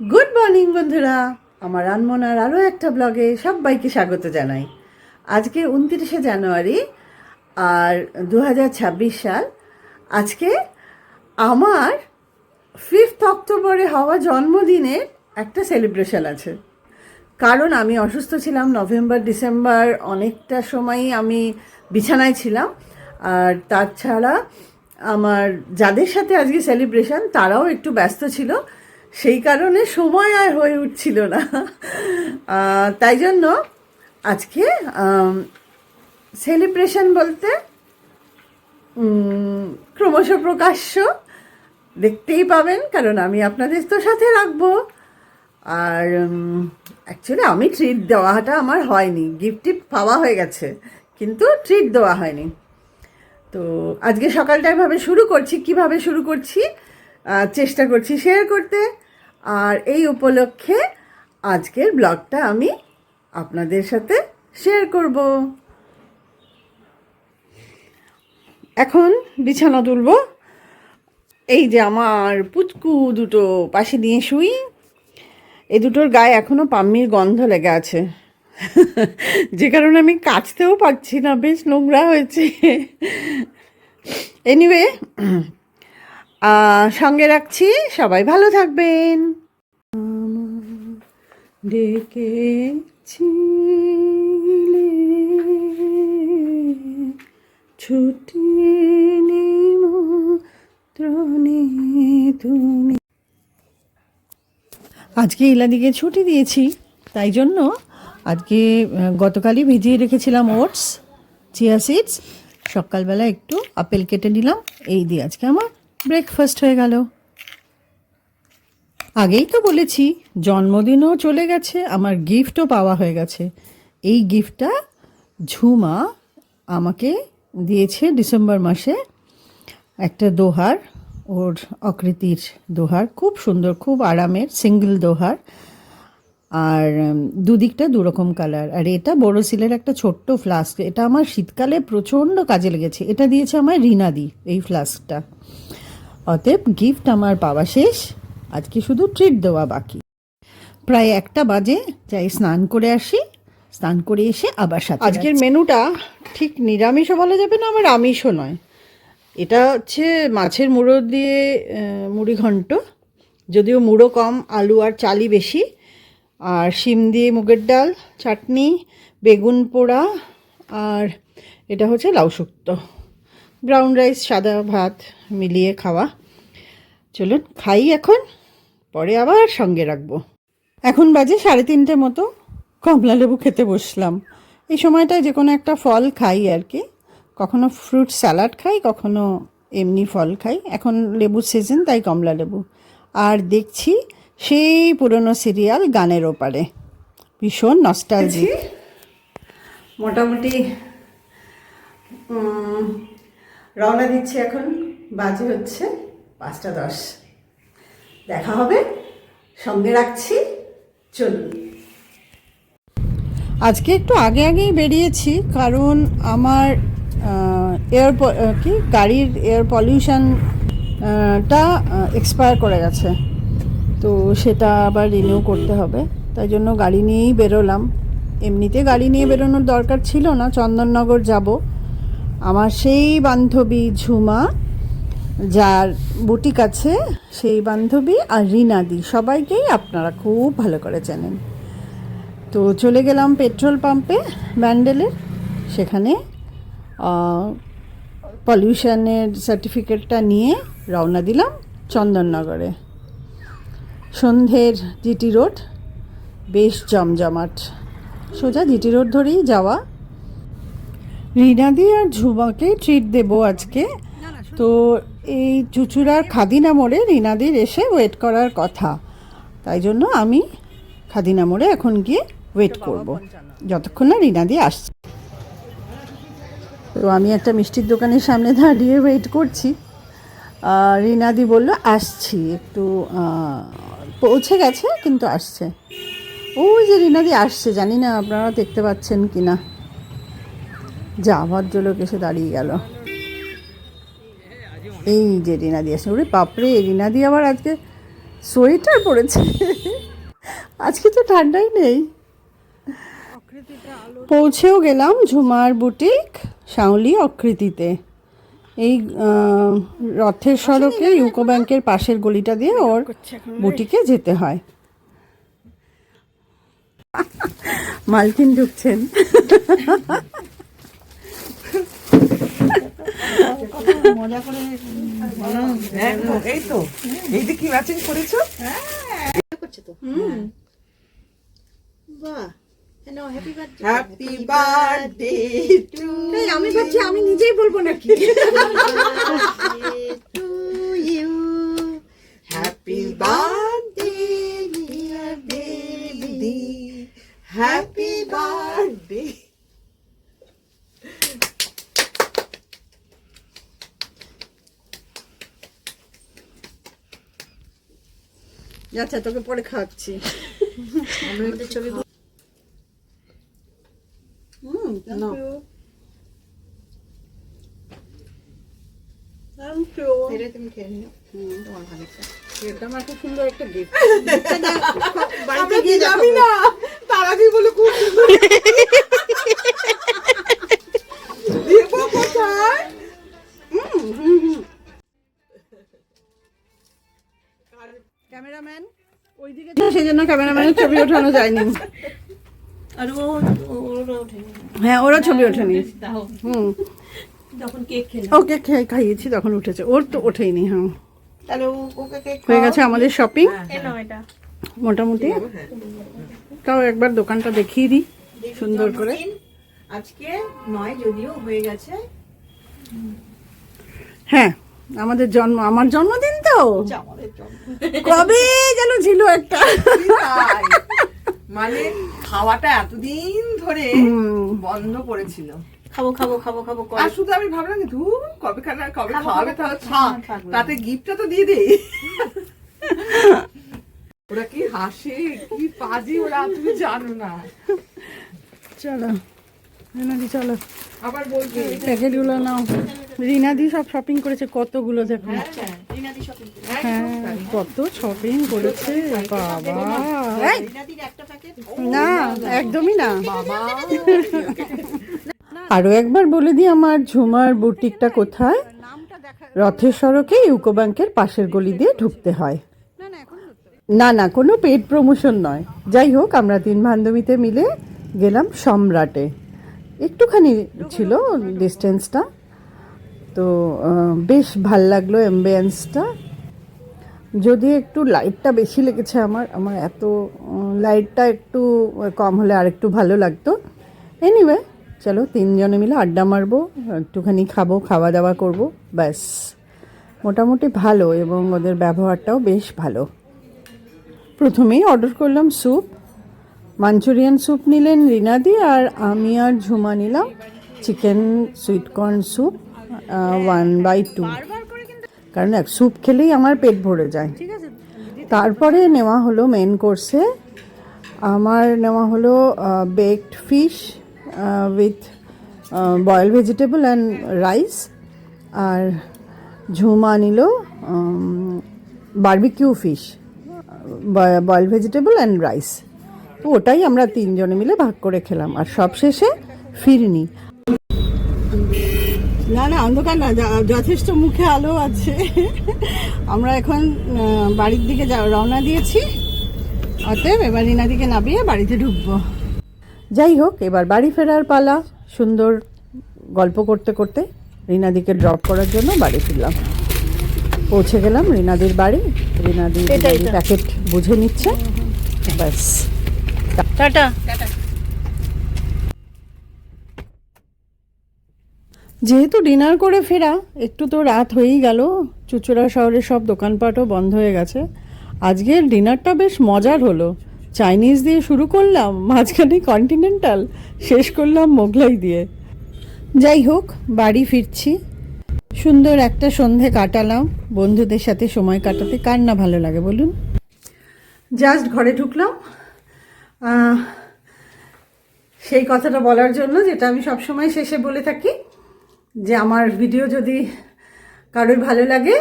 Good morning বন্ধুরা। আমার আনমনার আরও একটা ব্লগে সবাইকে স্বাগত জানাই। আজকে উনত্রিশে জানুয়ারি আর দু হাজার ছাব্বিশ সাল। আজকে আমার ফিফথ অক্টোবরে হওয়া জন্মদিনের একটা সেলিব্রেশন আছে। কারণ আমি অসুস্থ ছিলাম নভেম্বর, ডিসেম্বর, অনেকটা সময়ই আমি বিছানায় ছিলাম। আর তাছাড়া আমার যাদের সাথে আজকে সেলিব্রেশন তারাও একটু ব্যস্ত ছিল। সেই কারণে সময় আর হয়ে উঠছিল না। তাই জন্য আজকে সেলিব্রেশন বলতে ক্রমশ প্রকাশ্য দেখতেই পাবেন, কারণ আমি আপনাদের তো সাথে রাখব। আর অ্যাকচুয়ালি আমি ট্রিট দেওয়াটা আমার হয়নি। গিফট পাওয়া হয়ে গেছে, কিন্তু ট্রিট দেওয়া হয়নি। তো আজকে সকালটা এভাবে শুরু করছি, কীভাবে শুরু করছি চেষ্টা করছি শেয়ার করতে। আর এই উপলক্ষে আজকের ব্লগটা আমি আপনাদের সাথে শেয়ার করব। এখন বিছানা তুলব। এই যে আমার পুচকু দুটো পাশে নিয়ে শুই। এই দুটোর গায়ে এখনও পাম্মির গন্ধ লেগে আছে। যে কারণে আমি কাচতেও পারছি না, বেশ নোংরা হয়েছে। এনিওয়ে সঙ্গে রাখছি। সবাই ভালো থাকবেন। ডেকেছিলে ছুটি নিমন্ত্রণে তুমি আজকে ইলাদিকে ছুটি দিয়েছি, তাই জন্য আজকে গতকালই ভিজিয়ে রেখেছিলাম ওটস, চিয়া সিডস। সকালবেলা একটু আপেল কেটে নিলাম। এই দিয়ে আজকে আমার ব্রেকফাস্ট হয়ে গেল। আগেই তো বলেছি, জন্মদিনও চলে গেছে, আমার গিফটও পাওয়া হয়ে গেছে। এই গিফটটা ঝুমা আমাকে দিয়েছে ডিসেম্বর মাসে। একটা দোহার, ওর আকৃতির দোহার, খুব সুন্দর, খুব আরামের সিঙ্গেল দোহার। আর দুদিকটা দুরকম কালার আর এটা বোরোসিলের একটা ছোট্ট ফ্লাস্ক এটা আমার শীতকালে প্রচণ্ড কাজে লেগেছে। এটা দিয়েছে আমার রিনাদি, এই ফ্লাস্কটা অতএব গিফট আমার পাওয়া শেষ। আজকে শুধু ট্রিট দেওয়া বাকি। প্রায় একটা বাজে, যাই স্নান করে আসি। স্নান করে এসে আবার সাথে আজকের মেনুটা ঠিক নিরামিষও বলা যাবে না, আবার আমিষও নয়। এটা হচ্ছে মাছের মুড়ো দিয়ে মুড়ি ঘন্ট। যদিও মুড়ো কম, আলু আর চালই বেশি। আর শিম দিয়ে মুগের ডাল, চাটনি, বেগুন পোড়া, আর এটা হচ্ছে লাউ শুক্তো। ব্রাউন রাইস সাদা ভাত মিলিয়ে খাওয়া। চলুন খাই এখন, পরে আবার সঙ্গে রাখব। এখন বাজে সাড়ে তিনটে মতো, কমলা লেবু খেতে বসলাম। এই সময়টায় যে কোনো একটা ফল খাই আর কি। কখনো ফ্রুট স্যালাড খাই, কখনো এমনি ফল খাই। এখন লেবু সিজন তাই কমলা লেবু। আর দেখছি সেই পুরনো সিরিয়াল গানের ওপারে। ভীষণ নস্টালজি মোটামুটি রওনা দিচ্ছি এখন। বাজে হচ্ছে পাঁচটা দশ। দেখা হবে। সঙ্গে রাখছি। চলুন। আজকে একটু আগে আগেই বেরিয়েছি, কারণ আমার এয়ার কি? গাড়ির এয়ার পলিউশনটা এক্সপায়ার করে গেছে। তো সেটা আবার রিনিউ করতে হবে। তাই জন্য গাড়ি নিয়েই বেরোলাম। এমনিতে গাড়ি নিয়ে বেরোনোর দরকার ছিল না। চন্দননগর যাব। আমার সেই বান্ধবী ঝুমা, যার বুটিক আছে, সেই বান্ধবী আর রিনাদি সবাইকেই আপনারা খুব ভালো করে চেনেন। তো চলে গেলাম পেট্রোল পাম্পে ব্যান্ডেলের সেখানে পলিউশনের সার্টিফিকেটটা নিয়ে রওনা দিলাম চন্দননগরে। সন্ধ্যের জিটি রোড, বেশ জমজমাট। সোজা জিটি রোড ধরেই যাওয়া। রিনাদি আর ঝুমাকে ট্রিট দেবো আজকে। তো এই চুচুড়ার খাদিনা মোড়ে রিনাদির এসে ওয়েট করার কথা। তাই জন্য আমি খাদিনা মোড়ে এখন গিয়ে ওয়েট করব। যতক্ষণ না রিনাদি আসছে। তো আমি একটা মিষ্টির দোকানের সামনে দাঁড়িয়ে ওয়েট করছি। আর রিনাদি বলল আসছি। একটু পৌঁছে গেছে কিন্তু আসছে। ওই যে রিনাদি আসছে জানি না আপনারা দেখতে পাচ্ছেন কি না যা ভদ্রলোক এসে দাঁড়িয়ে গেল। এই যে রিনাদি আসছে। ওরে বাপরে রিনাদি আবার আজকে সোয়েটার পরেছে। আজকে তো ঠান্ডাই নেই। পৌঁছেও গেলাম ঝুমার বুটিক, শাওলি অকৃতিতে। এই রথের সড়কে ইউকো ব্যাংকের পাশের গলিটা দিয়ে ওর বুটিকে যেতে হয়। মালকিন ঢুকছেন। একদম, এই তো। এই কি ম্যাচিং করেছ? আমি ভাবছি আমি নিজেই বলব নাকি? Happy birthday baby happy birthday আচ্ছা তোকে পরে খাওয়াচ্ছি হুম No. থ্যাংক ইউ এটা তুমি খেয়ে নিও তোমার ভালো এটা আমার খুব সুন্দর একটা গিফট আমরা দিয়ে যাবি না তার আগেই বলে খুব সুন্দর সেই জন্য ক্যামেরাম্যানের ছবি ওঠানো যায়নি। হ্যাঁ ওরা ছবি ওঠেনি। হুম। যখন কেক ওকে খেয়ে খাইয়েছি তখন উঠেছে। ওর তো ওঠেইনি হ্যাঁ। ওকে হয়ে গেছে আমাদের শপিং মোটামুটি। তাও একবার দোকানটা দেখিয়ে দিই সুন্দর করে। আজকে নয় যদিও হয়ে গেছে। হ্যাঁ আমাদের জন্ম আমার জন্মদিন তো! কবে যেন ছিল একটা। মানে খাওয়াটা এতদিন ধরে বন্ধ পড়েছিল খাব খাব খাব খাব আর শুধু আমি ভাবলাম কি ধুর কবে খানা কবে খাব, খাওয়াবে? তাহলে। তাতে গিফটটা তো দিয়ে দেই। ওরা কি হাসে কি পাজি ওরা তুমি জানো না। চলো চলো। আবার বলবে? প্যাকেটগুলো নাও। রিনাদি সব শপিং করেছে কতগুলো দেখো? রিনাদি হ্যাঁ কত শপিং করেছে বাবা। না একদমই না। বাবা আরও একবার বলে দিই আমার ঝুমার বুটিকটা কোথায়? রথের সড়কে ইউকো ব্যাংকের পাশের গলি দিয়ে ঢুকতে হয়। না না কোনো পেড প্রমোশন নয়। যাই হোক আমরা তিন বান্ধবীতে মিলে গেলাম সম্রাটে। একটুখানি ছিল ডিস্টেন্সটা তো বেশ ভালো লাগল অ্যাম্বিয়েন্সটা যদি একটু লাইটটা বেশি লেগেছে আমার আমার এত লাইটটা একটু কম হলে আর একটু ভালো লাগতো। এনিওয়ে চলো তিনজনে মিলে আড্ডা মারবো, একটুখানি খাব খাওয়া দাওয়া করব, ব্যাস। মোটামুটি ভালো এবং ওদের ব্যবহারটাও বেশ ভালো। প্রথমেই অর্ডার করলাম স্যুপ মাঞ্চুরিয়ান স্যুপ নিলেন রিনাদি আর আমি আর ঝুমা নিলাম chicken sweetcorn soup one by two কারণ এক স্যুপ খেলেই আমার পেট ভরে যায়। তারপরে নেওয়া হলো মেন কোর্সে আমার নেওয়া হলো baked fish with boiled vegetable and rice আর ঝুমা নিল barbecue fish boiled vegetable and rice তো ওটাই আমরা তিনজনে মিলে ভাগ করে খেলাম। আর সবশেষে ফিরনি। না না অন্ধকার না যথেষ্ট মুখে আলো আছে। আমরা এখন বাড়ির দিকে যা- রওনা দিয়েছি। অতএব এবার রিনাদিকে নামিয়ে বাড়িতে ঢুকবো। যাই হোক এবার বাড়ি ফেরার পালা। সুন্দর গল্প করতে করতে রিনাদিকে ড্রপ করার জন্য বাড়ি ফিরলাম। পৌঁছে গেলাম রিনাদির বাড়ি। রিনাদি প্যাকেট বুঝে নিচ্ছে। ব্যাস। টাটা। যেহেতু ডিনার করে ফেরা একটু তো রাত হয়েই গেল। চুচুড়া শহরের সব দোকানপাটও বন্ধ হয়ে গেছে। আজকের ডিনারটা বেশ মজার হলো। চাইনিজ দিয়ে শুরু করলাম মাঝখানে কন্টিনেন্টাল শেষ করলাম মোগলাই দিয়ে। যাই হোক বাড়ি ফিরছি। সুন্দর একটা সন্ধে কাটালাম। বন্ধুদের সাথে সময় কাটাতে কার না ভালো লাগে বলুন? জাস্ট ঘরে ঢুকলাম সেই কথাটা বলার জন্য যেটা আমি সবসময় শেষে বলে থাকি যে আমার ভিডিও যদি কারোর ভালো লাগে,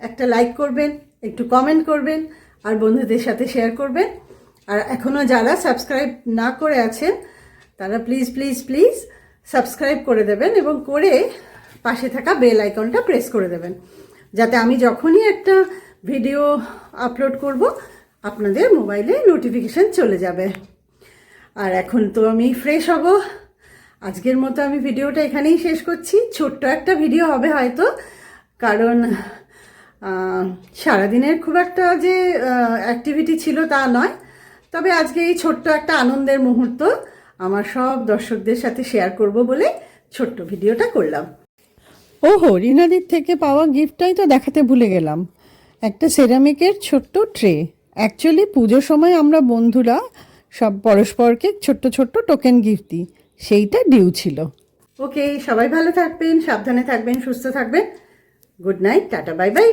একটা লাইক করবেন, একটু কমেন্ট করবেন, আর বন্ধুদের সাথে শেয়ার করবেন। আর এখনও যারা সাবস্ক্রাইব না করে আছেন, তারা প্লিজ প্লিজ প্লিজ সাবস্ক্রাইব করে দেবেন এবং করে পাশে থাকা বেল আইকনটা প্রেস করে দেবেন। যাতে আমি যখনই একটা ভিডিও আপলোড করব আপনাদের মোবাইলে নোটিফিকেশন চলে যাবে। আর এখন তো আমি ফ্রেশ হব। আজকের মতো আমি ভিডিওটা এখানেই শেষ করছি। ছোট্ট একটা ভিডিও হবে হয়তো। কারণ সারাদিনের খুব একটা যে অ্যাক্টিভিটি ছিল তা নয়। তবে আজকে এই ছোট্ট একটা আনন্দের মুহূর্ত আমার সব দর্শকদের সাথে শেয়ার করব বলে ছোট্ট ভিডিওটা করলাম। ওহো, রিনাদির থেকে পাওয়া গিফটটাই তো দেখাতে ভুলে গেলাম। একটা সেরামিকের ছোট্ট ট্রে অ্যাকচুয়ালি পুজোর সময় আমরা বন্ধুরা সব পরস্পরকে ছোট্ট ছোট্ট টোকেন গিফট দিই। সেইটা ডিউ ছিল। ওকে সবাই ভালো থাকবেন, সাবধানে থাকবেন, সুস্থ থাকবেন। Good night tata bye bye